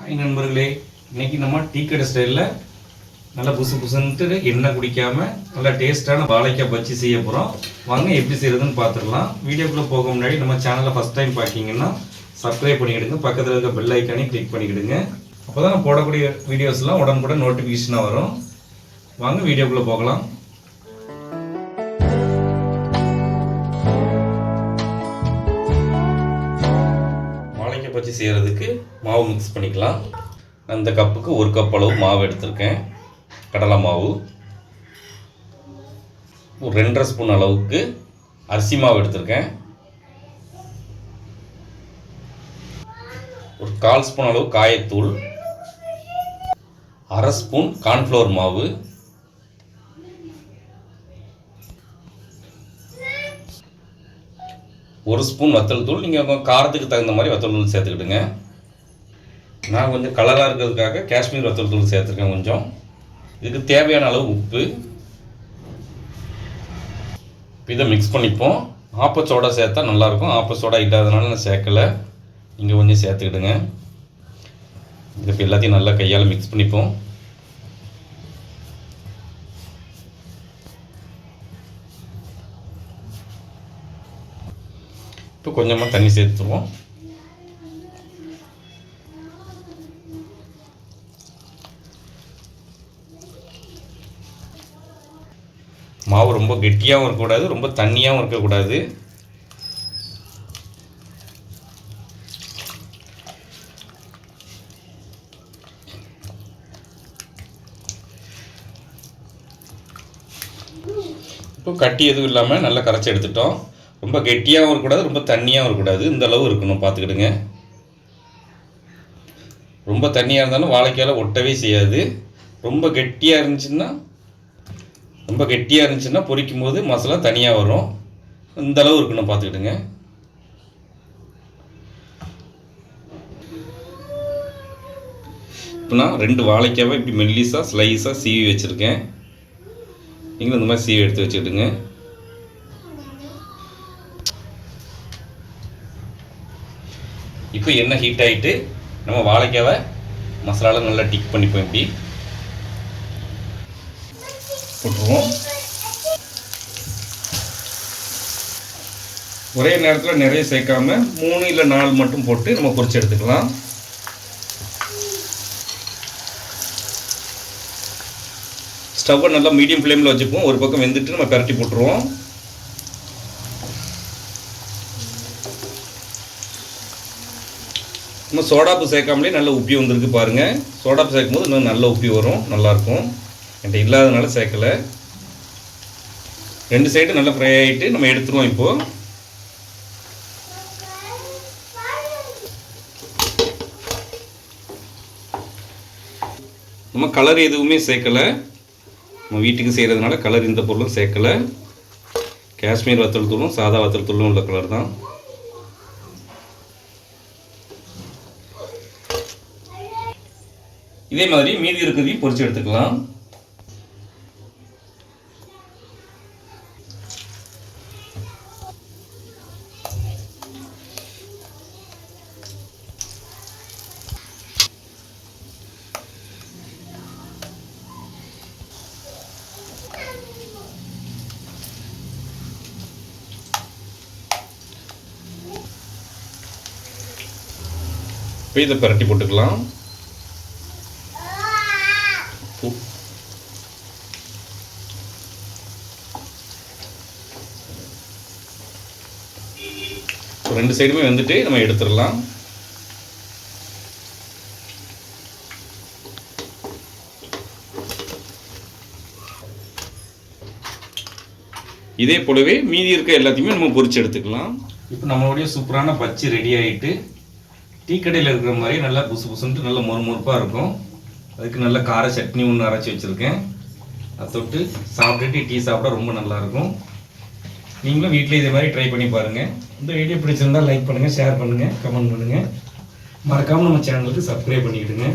Hi நண்பர்களே இன்னைக்கு நம்ம டீ கடை ஸ்டைலில் நல்லா புசு புசுன்ட்டு எண்ணெய் குடிக்காம நல்லா டேஸ்ட்டான வாழைக்காய் பச்சி செய்ய போகிறோம் வாங்க எப்படி செய்யறதுன்னு பார்த்துடலாம் வீடியோக்குள்ளே போக முன்னாடி நம்ம சேனலை ஃபஸ்ட் டைம் பார்க்கிங்கன்னா சப்ஸ்கிரைப் பண்ணிக்கிடுங்க. பக்கத்தில் இருக்க பெல் ஐக்கானையும் கிளிக் பண்ணிக்கிடுங்க. அப்போ தான் நான் போடக்கூடிய வீடியோஸ்லாம் உடனுக்குடன் நோட்டிஃபிகேஷனாக வரும். வாங்க வீடியோக்குள்ளே போகலாம். வாழைக்காய் பச்சி செய்கிறதுக்கு மாவு மிக்ஸ் பண்ணிக்கலாம். அந்த கப்புக்கு ஒரு கப் அளவு மாவு எடுத்திருக்கேன். கடலை மாவு. ஒரு ரெண்டரை ஸ்பூன் அளவுக்கு அரிசி மாவு எடுத்திருக்கேன். ஒரு கால் ஸ்பூன் அளவு காயத்தூள். அரை ஸ்பூன் கார்ன்ஃப்ளவர் மாவு. ஒரு ஸ்பூன் வத்தல் தூள் நீங்கள் உங்கள் காரத்துக்கு தகுந்த மாதிரி வத்தல் தூள் சேர்த்துக்கிடுங்க. நான் கொஞ்சம் கலராக இருக்கிறதுக்காக காஷ்மீர் வத்தல் தூள் சேர்த்துருக்கேன் கொஞ்சம். இதுக்கு தேவையான அளவு உப்பு. இதை மிக்ஸ் பண்ணிப்போம். ஆப்பச்சோடா சேர்த்தா நல்லாயிருக்கும். ஆப்பச்சோடா இல்லாதனால நான் சேர்க்கலை. நீங்கள் கொஞ்சம் சேர்த்துக்கிடுங்க. இது இப்போ எல்லாத்தையும் நல்லா கையால் மிக்ஸ் பண்ணிப்போம். இப்போ கொஞ்சமாக தண்ணி சேர்த்துருவோம். மாவு ரொம்ப கெட்டியாகவும் இருக்கக்கூடாது ரொம்ப தண்ணியாகவும் இருக்கக்கூடாது. இப்போ கட்டி எதுவும் இல்லாமல் நல்லா கரைச்சி எடுத்துட்டோம். ரொம்ப கெட்டியாகவும் இருக்கக்கூடாது ரொம்ப தண்ணியாகவும் இருக்கக்கூடாது. இந்த அளவு இருக்கணும் பார்த்துக்கிடுங்க. ரொம்ப தண்ணியாக இருந்தாலும் வாழைக்காயில் ஒட்டவே செய்யாது. ரொம்ப கெட்டியாக இருந்துச்சுன்னா ரொம்ப கெட்டியாக இருந்துச்சுன்னா பொரிக்கும் போது மசாலா தனியாக வரும். இந்த அளவு இருக்கணும் பார்த்துக்கிடுங்க. இப்போ நான் ரெண்டு வாழைக்காவை இப்படி மெல்லிஸாக ஸ்லைஸாக சீவி வச்சுருக்கேன். நீங்களும் இந்த மாதிரி சீவி எடுத்து வச்சுக்கிடுங்க. இப்போ எண்ணெய் ஹீட் ஆகிட்டு நம்ம வாழைக்காவை மசாலாவில் நல்லா டிக் பண்ணிப்போம் இப்படி. போட்டுருவோம். ஒரே நேரத்தில் நிறைய சேர்க்காம மூணு இல்லை நாலு மட்டும் போட்டு நம்ம பொறிச்சு எடுத்துக்கலாம். ஸ்டவ்வை நல்லா மீடியம் ஃப்ளேமில் வச்சுப்போம். ஒரு பக்கம் வெந்துட்டு நம்ம பரட்டி போட்டுருவோம். நம்ம சோடாப்பு சேர்க்காமலே நல்ல உப்பி வந்திருக்கு பாருங்கள் சோடாப்பு சேர்க்கும் போது இன்னும் நல்ல உப்பி வரும். நல்லாயிருக்கும். என்கிட்ட இல்லாதனால சேர்க்கலை. ரெண்டு சைடு நல்லா ஃப்ரை ஆகிட்டு நம்ம எடுத்துருவோம் இப்போது நம்ம கலர் எதுவுமே சேர்க்கலை. நம்ம வீட்டுக்கு செய்கிறதுனால கலர் இந்த பொருளும் சேர்க்கலை. காஷ்மீர் வத்தல் தூளும் சாதா வத்தல் தூளும் உள்ள கலர் தான். இதே மாதிரி மீதி இருக்கிறதையும் பொரிச்சு எடுத்துக்கலாம். இப்போ இதை பரட்டி போட்டுக்கலாம் உப்பு. ரெண்டு சைடுமே வந்துட்டு நம்ம எடுத்துடலாம். இதே போலவே மீதி இருக்க எல்லாத்தையுமே நம்ம பொறிச்சு எடுத்துக்கலாம். இப்போ நம்மளுடைய சூப்பரான பச்சி ரெடி ஆகிட்டு டீ கடையில் இருக்கிற மாதிரி நல்லா புசு புசுன்ட்டு நல்லா மொறுமொறுப்பாக இருக்கும். அதுக்கு நல்ல கார சட்னி ஒன்று அரைச்சி வச்சுருக்கேன். அதை தொட்டு சாப்பிட்டுட்டு டீ சாப்பிட ரொம்ப நல்லாயிருக்கும் நீங்களும் வீட்டில் இதே மாதிரி ட்ரை பண்ணி பாருங்கள் இந்த வீடியோ பிடிச்சிருந்தால் லைக் பண்ணுங்கள் ஷேர் பண்ணுங்கள் கமெண்ட் பண்ணுங்கள் மறக்காமல் நம்ம சேனலுக்கு சப்ஸ்கிரைப் பண்ணிக்கிடுங்க.